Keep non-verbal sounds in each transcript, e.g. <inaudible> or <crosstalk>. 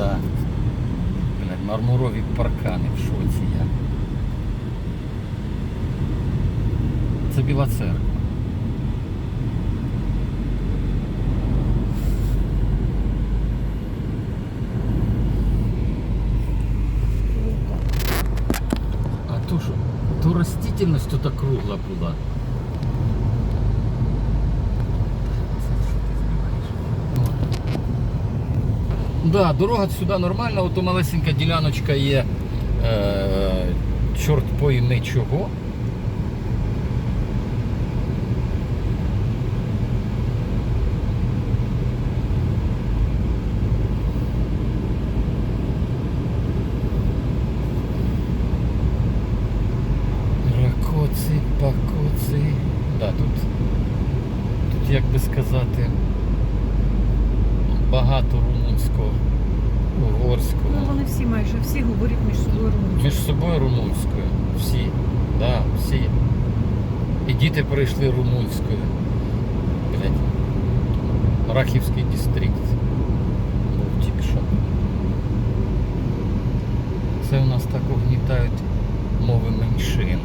Да. Блядь, мармурові паркани в шоці я. Це біла церква. А то що? То растительность тут кругла була. Да, дорога сюди нормальна, ото малесенька діляночка є. Е, чорт пойми чого. Ракоци, пакоци. Да, тут, як би сказати, багато румунського, угорського. Ну вони всі майже всі говорять між собою румунською. Між собою румунською. Всі. Да, всі. І діти прийшли румунською. Блять. Рахівський дистрикт. Був тільки що. Це у нас так угнітають мови меншин.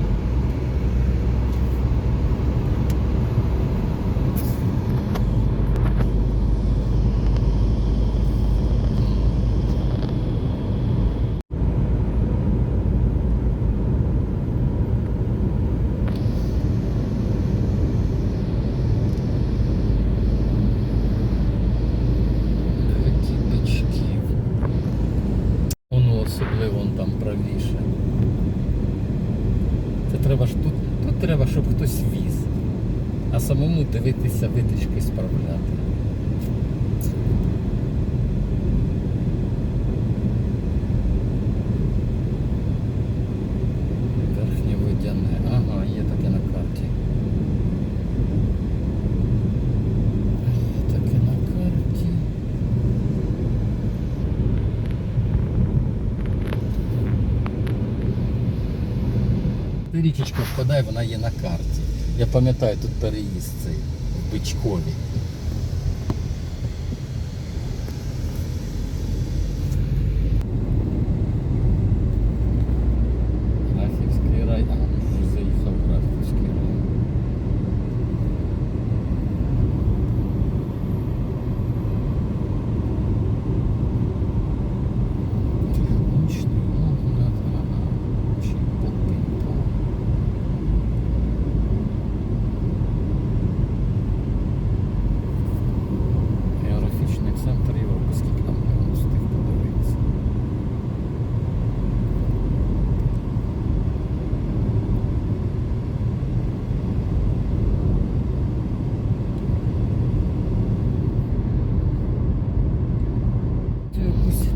Треба тут, тут треба, щоб хтось віз. А самому дивитися витички справляти. Верхнє водяне. Ага, є таке на карті. Є таке на карті. Річечка впадає, вона є на карті. Я пам'ятаю тут переїзд цей в Бичкові. Рахівський рай. А, вже заїхав в Рахівський рай. Нічний огляд, ага. Чи попинка. Географічний центр Європи, скільки там не встиг подивитися. Це якусь-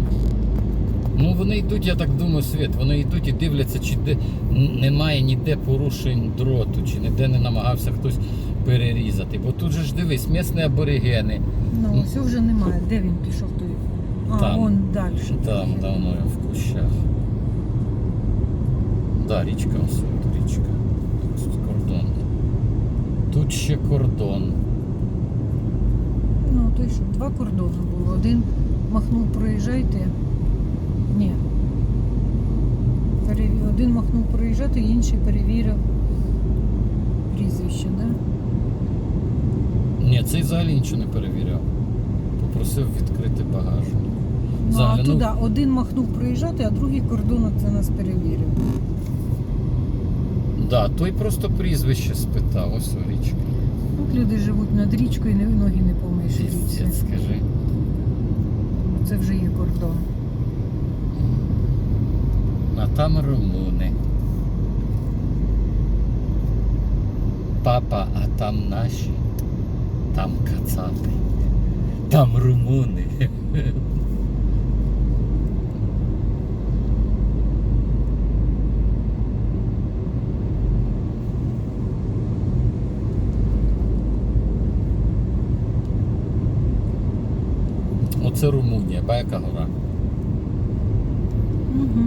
Ну йдуть, я так думаю, світ. Вони йдуть і дивляться, чи де немає ніде порушень дроту, чи ніде не намагався хтось перерізати. Бо тут же ж дивись, місні аборигени. Ну, ось вже немає. Де він пішов той? А, Там. вон далі. Там давно в кущах. Да, річка ось тут річка. Тут кордон. Тут ще кордон. Ну, той що, два кордони було. Один махнув проїжджайте. Ні. Переві- Один махнув проїжджати, інший перевірив прізвище, да? Ні, цей взагалі нічого не перевіряв. Попросив відкрити багажник. Ну, а Заглянув. туди один махнув проїжджати, а другий кордонок це нас перевірив. Да, той просто прізвище спитав, ось о, річка. От люди живуть над річкою, не- ноги не помиєш річці. Скажи. Це вже є кордон. А там румуни. Папа, а там наші. Там кацапи. Там румуни. Оце Румунія, ба яка гора. Угу.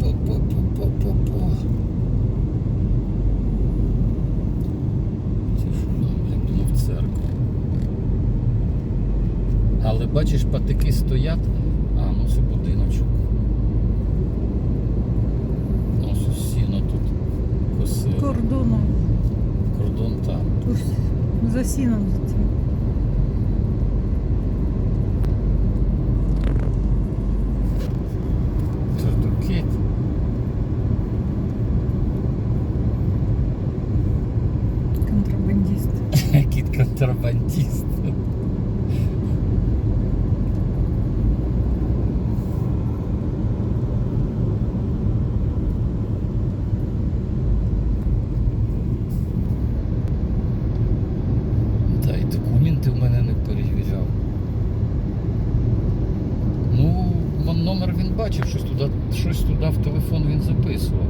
По-по-по-по-по-по. Це що, я думав церква. Але тут бачиш, патики стоять. А, ну це будиночок. Ось сіно тут косили. Кордоном. Кордон там. Ось за сіном за цим. Контрабандист. <laughs> Кіт контрабандист. Та й документи в мене не перевіряв. Ну, м- номер він бачив, щось туди, щось туди в телефон він записував.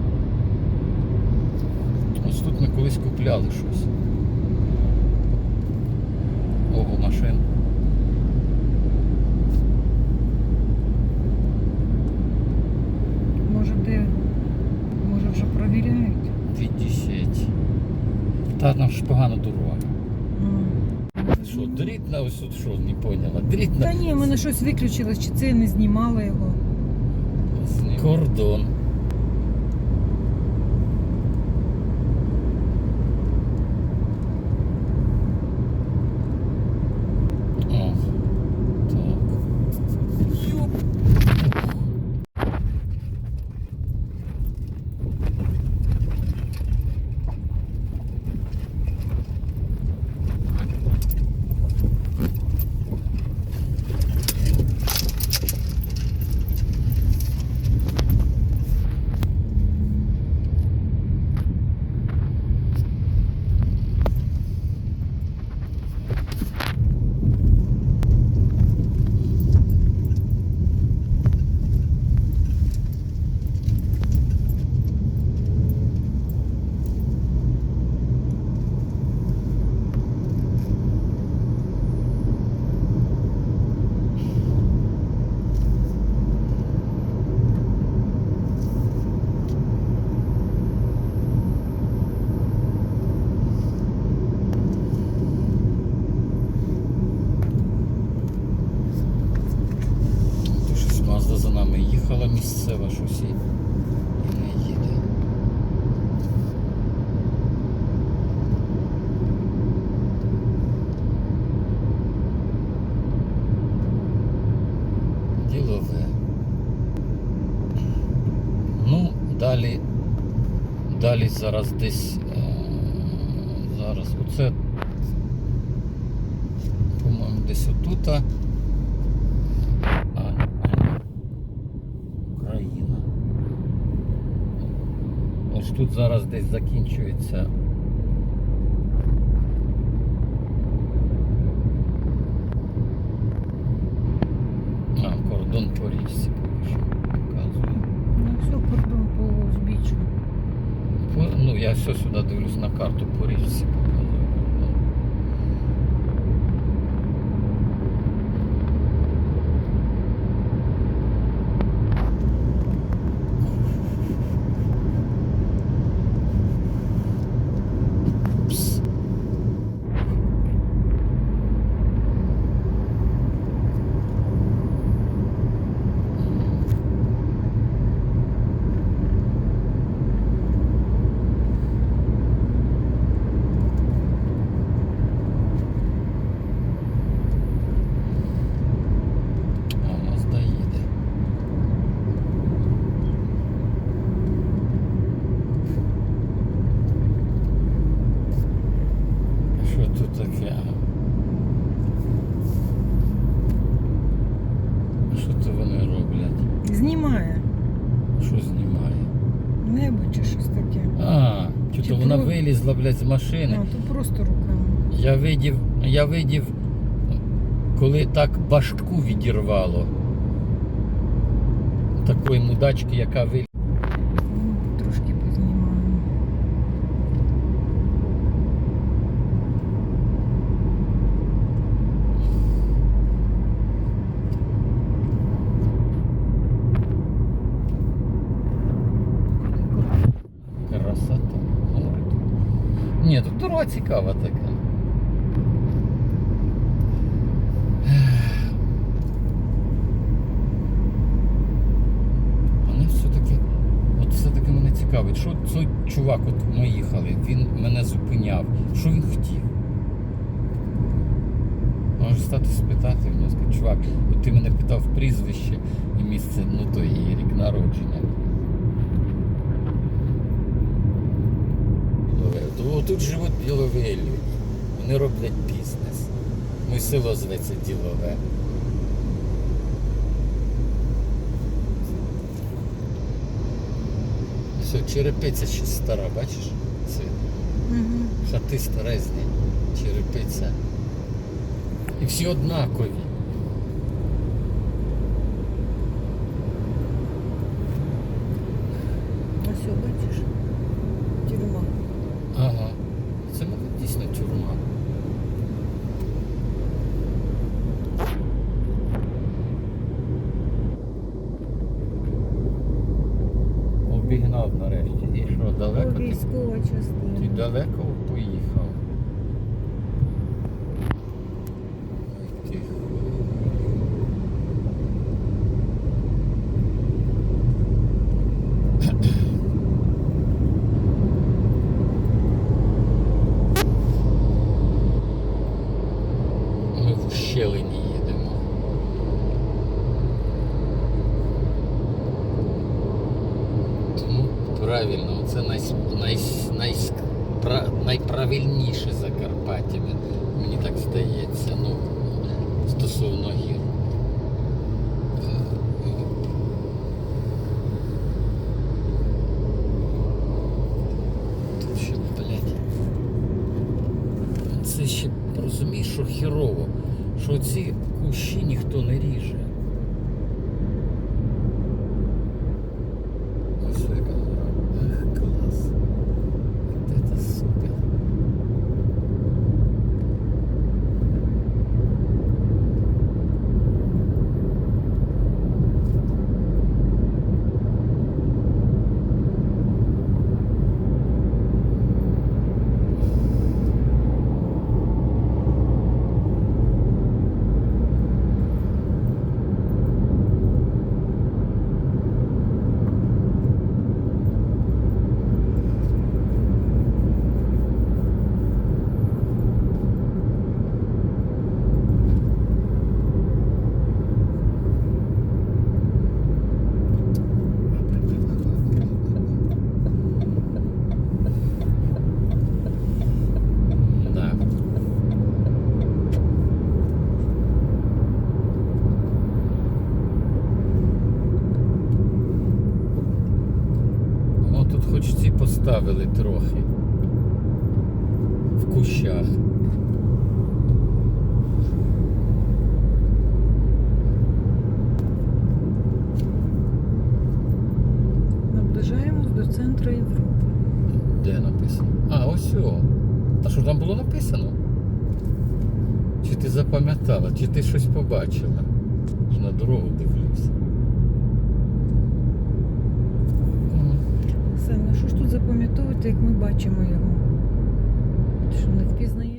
Ось тут купляли щось. Ого, машин. Може де? Може вже провіряють? 50. Та там ж погана дорога. Що, дрітна, ось тут що, не поняла. Дрітна. Та ні, в мене щось виключилось, чи це не знімала його. Кордон. О, так. Юп. То щось Мазда за нами їхала місцева, щось і, і не їде. Ділове. Ну, далі. Далі зараз десь. Е, зараз. Оце. По-моєму, десь а. Україна. Ось тут зараз десь закінчується. А, кордон поки що показує. Ну все, кордон по узбіччю. Ну, я все сюди дивлюсь на карту по річці показує кордон. Пс. А у нас доїде. Що тут таке? А Що то вони роблять? Знімає. Що знімає? Небо чи щось таке. А, чи Чи то вона про- вилізла, блядь, з машини. А, то просто руками. Я видів, я видів, коли так башку відірвало. Такої мудачки, яка вилізла. цікава така. Мене все-таки от все-таки мене цікавить, що цей чувак, от ми їхали, він мене зупиняв. Що він хотів? Може стати спитати, в нього сказати, чувак, от ти мене питав прізвище і місце, ну то і рік народження. Тут живуть ділові люди. Вони роблять бізнес. Моє село зветься ділове. Все, черепиця ще стара, бачиш? Це Угу. хати старезні, черепиця. І всі однакові. Найправильніше Закарпаття. мен- Мені так здається, ну, стосовно гір. Е, е. Тут ще, блядь. Це ще розумієш, що хірово, що ці кущі ніхто не ріже. Ось яка гора. Ах, клас. От це супер. Да. Ну тут хоч ці поставили трохи. В кущах. Наближаємось до центру Європи. Де написано? А, ось о. А що там було написано? Чи ти запам'ятала, чи ти щось побачила? На дорогу дивлюся. Саме, що ж тут запам'ятовувати, як ми бачимо його? Що не впізнаємо?